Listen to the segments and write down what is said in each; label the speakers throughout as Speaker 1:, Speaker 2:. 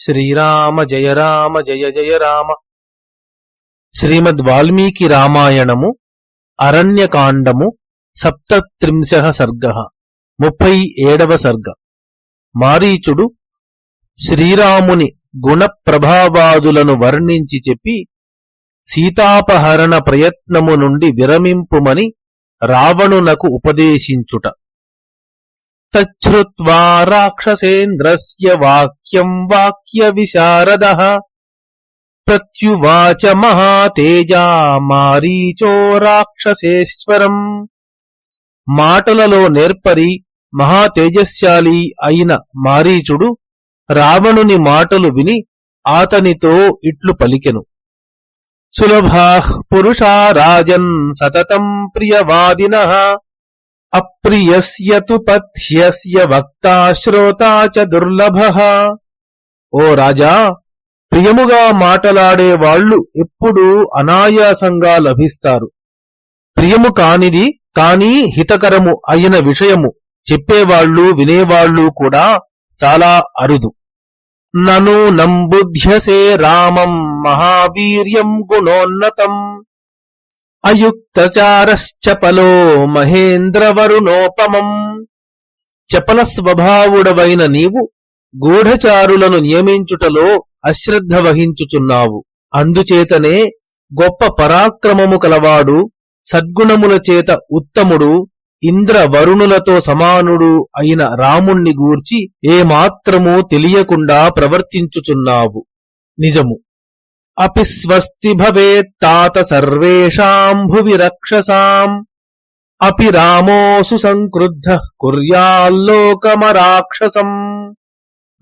Speaker 1: శ్రీరామ జయ రామ జయ జయ రామ. శ్రీమద్ వాల్మీకి రామాయణము అరణ్యకాండము సప్తత్రింశ సర్గ ముప్పై ఏడవ సర్గ. మారీచుడు శ్రీరాముని గుణ ప్రభావాదులను వర్ణించి చెప్పి సీతాపహరణ ప్రయత్నము నుండి విరమింపుమని రావణునకు ఉపదేశించుట. తచ్చుత్వా రాక్షసేంద్రస్య వాక్యం వాక్య విశారద ప్రత్యువాచ మహాతేజా మారీచో రాక్షసేశ్వరం మాటలలో నేర్పరి మహాతేజశాలి అయిన మారీచుడు రావణుని మాటలు విని ఆతనితో ఇట్లు పలికెను. సులభా పురుషా రాజన్ సతతం ప్రియవాదిన। అప్రియస్య తు పథ్యస్య వక్తా శ్రోతా చ దుర్లభ. ఓ రాజా ప్రియముగా మాటలాడే వాళ్ళు ఎప్పుడూ అనాయాసంగా లభిస్తారు. ప్రియము కానిది కానీ హితకరము అయిన విషయము చెప్పేవాళ్ళు వినేవాళ్ళు కూడా చాలా అరుదు. నను నంబుధ్యసే రామం మహావీర్యం గుణోన్నతం. అయుక్తచారశ్చపలో మహేంద్రవరుణోపమం. చపల స్వభావుడవైన నీవు గూఢచారులను నియమించుటలో అశ్రద్ధ వహించుచున్నావు. అందుచేతనే గొప్ప పరాక్రమము కలవాడు సద్గుణముల చేత ఉత్తముడు ఇంద్ర వరుణులతో సమానుడు అయిన రాముణ్ణి గూర్చి ఏమాత్రమూ తెలియకుండా ప్రవర్తించుచున్నావు. నిజము. అపి స్వస్తి భవేత్తాత సర్వేషాం భువి రక్షసాం అపి రామోసు సంక్రుద్ధ కుర్యాల్లోకమరాక్షసం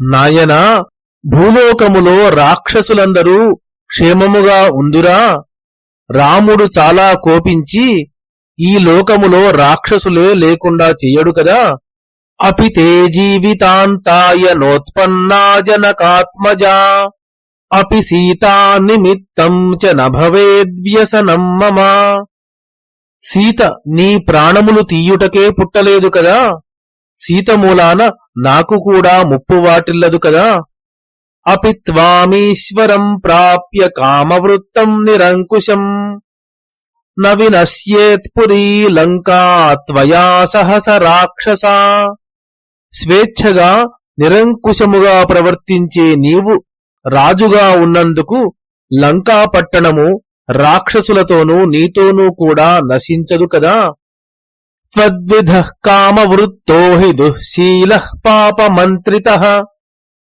Speaker 1: నాయనా భూలోకములో రాక్షసులందరూ క్షేమముగా ఉందురా రాముడు చాలా కోపించి ఈ లోకములో రాక్షసులే లేకుండా చెయ్యడు కదా? అపితే జీవితాంతాయ నోత్పన్నా అపి సీతా నిమిత్తం చ నభవేద్వ్యసనం మమ. సీత నీ ప్రాణములు తీయుటకే పుట్టలేదు కదా? సీత మూలాన నాకు కూడా ముప్పు వాటిల్లదు కదా? అపి త్వామీశ్వరం ప్రాప్య కామవృత్తం నిరంకుశం. నవినశ్యేత్పురీ లంకా త్వయా సహస రాక్షసా. స్వేచ్ఛగా నిరంకుశముగా ప్రవర్తించే నీవు రాజుగా ఉన్నందుకు లంకాపట్టణము రాక్షసులతోనూ నీతోనూ కూడా నశించదు కదా? త్వద్విధ కామవృత్తో హి దుఃశీల పాపమంత్రిత.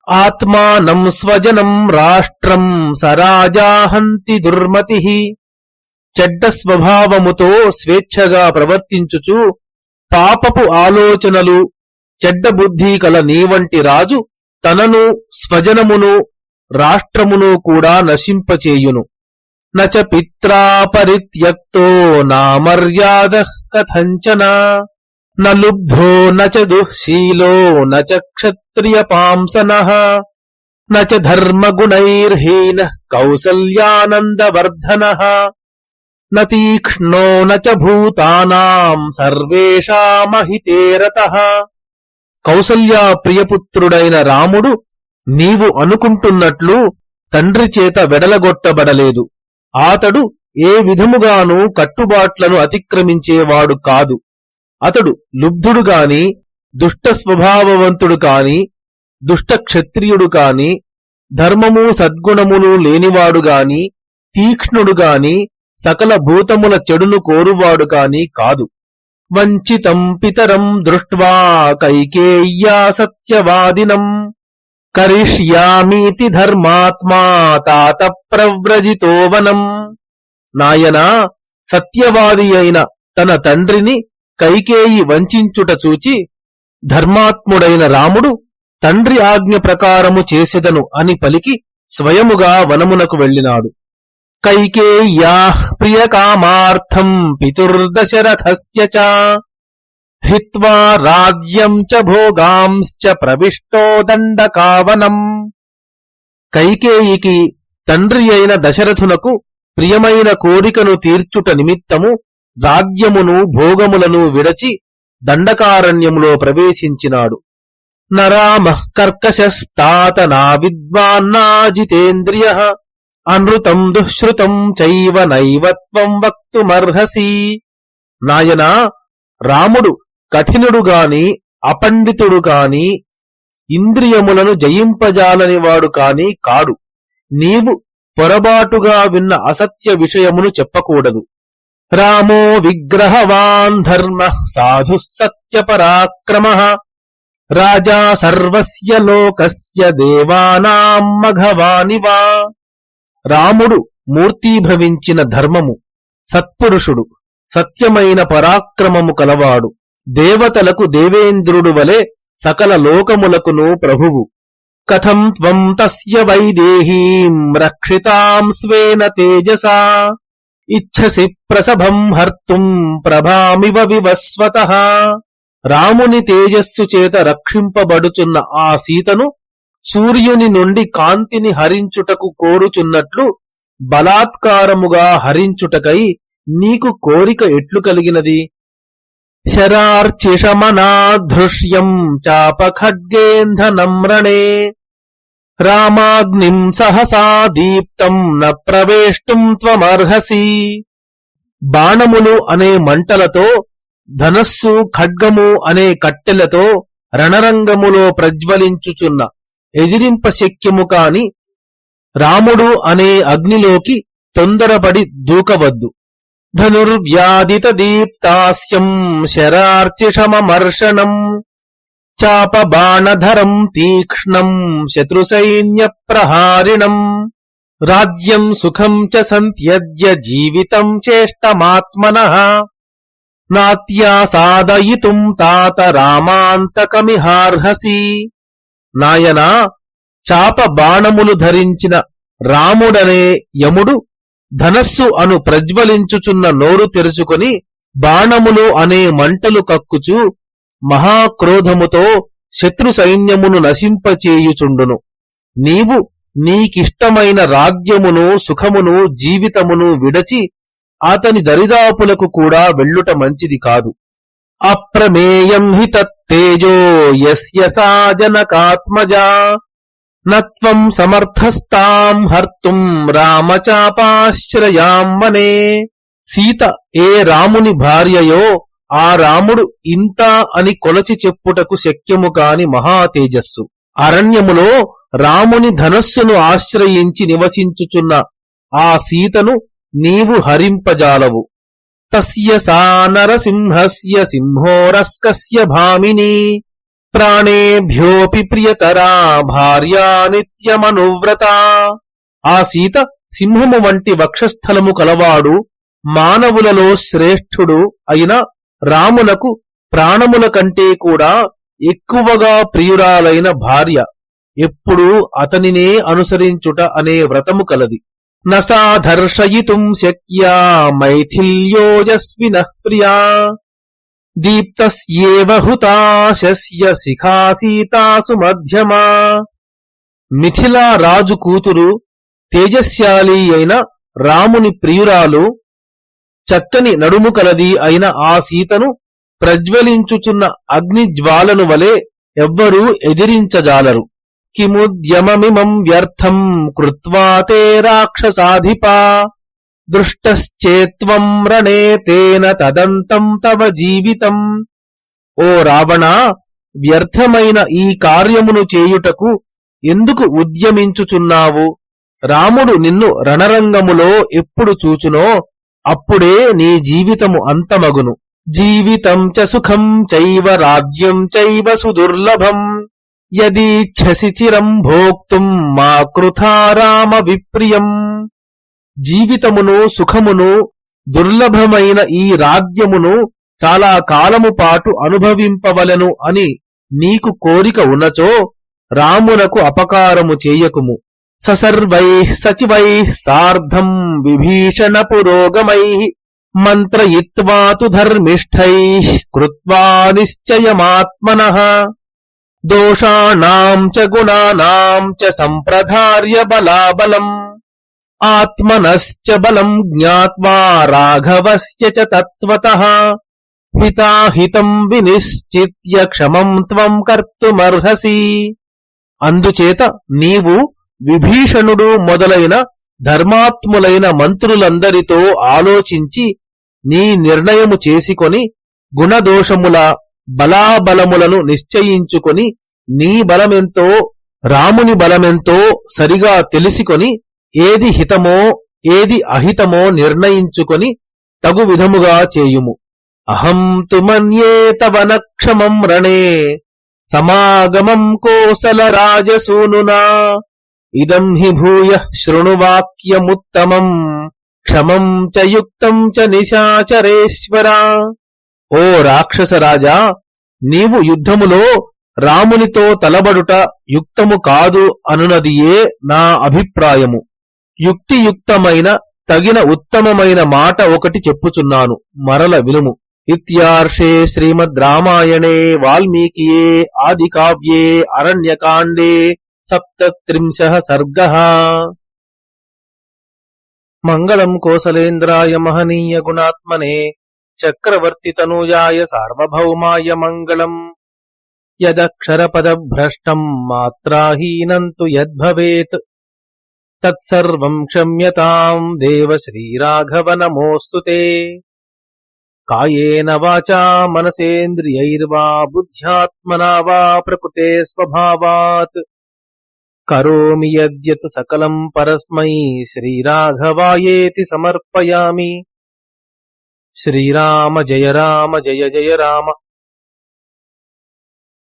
Speaker 1: ఆత్మానం స్వజనం రాష్ట్రం సరాజాహంతి దుర్మతి. చెడ్డ స్వభావముతో స్వేచ్ఛగా ప్రవర్తించుచు పాపపు ఆలోచనలు చెడ్డ బుద్ధి కల నీవంటి రాజు తనను స్వజనమును రాష్ట్రమును కూడా నశింపచేయును. నచ పిత్రా నామర్యాద నా మర్యాద కథంచన న నచ దుఃశీలో నచ క్షత్రియ పాంసన నచ ధర్మగుణైర్హీన కౌసల్యానందవర్ధన. న నచ భూతానాం సర్వేషామహితేరత కౌసల్యా ప్రియపుత్రుడైన రాముడు నీవు అనుకుంటున్నట్లు తండ్రి చేత వెడలగొట్టబడలేదు. ఆతడు ఏ విధముగానూ కట్టుబాట్లను అతిక్రమించేవాడు కాదు. అతడు లుబ్ధుడు గాని దుష్ట స్వభావవంతుడు కాని దుష్ట క్షత్రియుడు కాని ధర్మము సద్గుణములు లేనివాడు గాని తీక్ష్ణుడు గాని సకల భూతముల చెడును కోరువాడు కాని కాదు. వంచితం పితరం దృష్ట్వా కైకేయ్యా సత్యవాదినం. కరిష్యామీతి ధర్మాత్మా తాత ప్రవ్రజితో వనం. నాయనా సత్యవాది అయిన తన తండ్రిని కైకేయి వంచుట చూచి ధర్మాత్ముడైన రాముడు తండ్రి ఆజ్ఞ ప్రకారము చేసెదను అని పలికి స్వయముగా వనమునకు వెళ్ళినాడు. కైకేయ్యా ప్రియకామార్థం పితుర్దశరథస్య చ హిత్వా రాజ్యం చ భోగాంశ్చ ప్రవిష్టో దండకావనం. కైకేయికి తండ్రి అయిన దశరథునకు ప్రియమైన కోరికను తీర్చుట నిమిత్తము రాజ్యమును భోగములను విడచి దండకారణ్యములో ప్రవేశించినాడు. నరామ కర్కశస్తాత నా విద్వాన్నా జితేంద్రియ అనృతం దుశ్రుతం చైవ నైవత్వం వక్తుమర్హసి. నాయనా రాముడు కఠినుడు గాని అపండితుడు కాని ఇంద్రియములను జయింపజాలని వాడు కాని కాడు. నీవు పొరబాటుగా విన్న అసత్య విషయమును చెప్పకూడదు. రామో విగ్రహవాన్ ధర్మ సాధు సత్యపరాక్రమ. రాజా సర్వస్య లోకస్య దేవానాం మఘవానివా. రాముడు మూర్తీభవించిన ధర్మము సత్పురుషుడు సత్యమైన పరాక్రమము కలవాడు. దేవతలకు దేవేంద్రుడు వలె సకల లోకములకును ప్రభువు. కథం త్వం తస్య వైదేహీం రక్షితాం స్వేన తేజసా. ఇచ్ఛసి ప్రసభం హర్తుం ప్రభామివ వివస్వత. రాముని తేజస్సు చేత రక్షింపబడుచున్న ఆ సీతను సూర్యుని నుండి కాంతిని హరించుటకు కోరుచున్నట్లు బలాత్కారముగా హరించుటకై నీకు కోరిక ఎట్లు కలిగినది? శరార్చిషమనాధృష్యం చాపఖడ్గేంధనమ్రణే రామాగ్నిం సహసా దీప్తం న ప్రవేష్టుం త్వమర్హసి బాణములు అనే మంటలతో ధనస్సు ఖడ్గము అనే కట్టెలతో రణరంగములో ప్రజ్వలించుచున్న ఎదిరింప శక్యము కాని రాముడు అనే అగ్నిలోకి తొందరపడి దూకవద్దు. ధనుర్వ్యాధిత దీప్తాస్యం శరార్చిషమమర్షణం చాపబాణధరం తీక్ష్ణం శత్రుసైన్య ప్రహారిణం రాజ్యం సుఖం చ సంత్యజ్య జీవితం చేష్టమాత్మన నాత్యాసాదయితుం తాత రామాంతకమిహార్హసి నాయనా చాప బాణములు ధరించిన రాముడనే యముడు ధనస్సు అను ప్రజ్వలించుచున్న నోరు తెరుచుకొని బాణములు అనే మంటలు కక్కుచు మహాక్రోధముతో శత్రు సైన్యమును నశింపచేయుచుండును. నీవు నీకిష్టమైన రాజ్యమును సుఖమును జీవితమును విడచి అతని దరిదాపులకు కూడా వెళ్ళుట మంచిది కాదు. అప్రమేయం హి తత్తేజో యస్య జనకాత్మజా నత్వం సమర్థస్తాం హర్తుం రామచాపాశ్రయాం వనే. సీత ఏ రాముని భార్యయో ఆ రాముడు ఇంత అని కొలచి చెప్పుటకు శక్యము కాని మహాతేజస్సు. అరణ్యములో రాముని ధనస్సును ఆశ్రయించి నివసించుచున్న ఆ సీతను నీవు హరింపజాలవు. తస్య సా నరసింహస్య సింహోరస్కస్య భామిని. ప్రాణేభ్యోపి ప్రియతరా భార్యా నిత్యమనువ్రత. ఆ సీత సింహము వంటి వక్షస్థలము కలవాడు మానవులలో శ్రేష్ఠుడు అయిన రామునకు ప్రాణముల కంటే కూడా ఎక్కువగా ప్రియురాలైన భార్య. ఎప్పుడూ అతనినే అనుసరించుట అనే వ్రతము కలది. నసాధర్షయితుం శక్యా మైథిల్యోజస్విన ప్రియా. దీప్తస్యేవ హుతాశస్య శిఖాసీతాసు మధ్యమా మిథిలా రాజు కూతురు తేజస్యాలి అయిన రాముని ప్రియురాలు చక్కని నడుము కలది అయిన ఆ సీతను ప్రజ్వలించుచున్న అగ్నిజ్వాలను వలె ఎవ్వరూ ఎదిరించజాలరు. కిముద్యమమిమం వ్యర్థం కృత్వా తే రాక్షసాధిపా। దృష్టశ్చేత్వం రణే తేన తదంతం తవ జీవితం. ఓ రావణ వ్యర్థమైన ఈ కార్యమును చేయుటకు ఎందుకు ఉద్యమించుచున్నావు? రాముడు నిన్ను రణరంగములో ఎప్పుడు చూచునో అప్పుడే నీ జీవితము అంతమగును. జీవితం చ సుఖం చైవ రాజ్యం చైవ సుదుర్లభం. యదీచ్ఛసి చిరం భోక్తుం మా కృథారామ విప్రియం. జీవితమును సుఖమును దుర్లభమైన ఈ రాజ్యమును చాలా కాలము పాటు అనుభవింపవలెను అని నీకు కోరిక ఉన్నచో రామునకు అపకారము చేయకుము. ససర్వై సచివై సార్ధం విభీషణ పురోగమై మంత్రయిత్వాతు ధర్మిష్ఠై కృత్వా నిశ్చయమాత్మన. దోషాణాం చ గుణానాం చ సంప్రధార్య బలాబలం. ఆత్మనశ్చ బలం జ్ఞావా రాఘవస్య చ తత్వతః హితాహితం వినిశ్చిత్య క్షమం త్వం కర్తుమర్హసి అందుచేత నీవు విభీషణుడు మొదలైన ధర్మాత్ములైన మంత్రులందరితో ఆలోచించి నీ నిర్ణయము చేసుకొని గుణదోషముల బలాబలములను నిశ్చయించుకొని నీ బలమెంతో రాముని బలమెంతో సరిగా తెలిసికొని ఏది హితమో ఏది అహితమో నిర్ణయించుకొని తగు విధముగా చేయుము. అహం తు మన్యే తవ నక్షమం రణే సమాగమం కోసల రాజసూనునా. ఇదం హి భూయ శృణువాక్యముత్తమం క్షమం చ యుక్తం చ నిశాచరేశ్వర. ఓ రాక్షసరాజా నీవు యుద్ధములో రామునితో తలబడుట యుక్తము కాదు అనునదియే నా అభిప్రాయము. యుక్తియుక్తమైన తగిన ఉత్తమమైన మాట ఒకటి చెప్పుచున్నాను. మరల వినుము. ఇత్యార్షే శ్రీమద్ రామాయణే వాల్మీకియే ఆది కావ్యే అరణ్యకాండే సప్తత్రింశ సర్గ. మంగళం కోసలేంద్రాయ మహనీయ గుణాత్మనే చక్రవర్తి తనూజాయ సార్వభౌమాయ మంగళం. యదక్షరపదభ్రష్టం మాత్రాహీనం తు యద్భవేత్. तत्सर्व क्षम्यता देव श्रीराघव नमोस्तु ते। कायेन वाचा मनसेन्द्रियैर्वा बुद्ध्यात्मना वा प्रकृते स्वभावात्। करोमि यद्यत् सकलम् परस्मै श्रीराघवायेति समर्पयामि। श्रीराम जय राम, जय जय राम।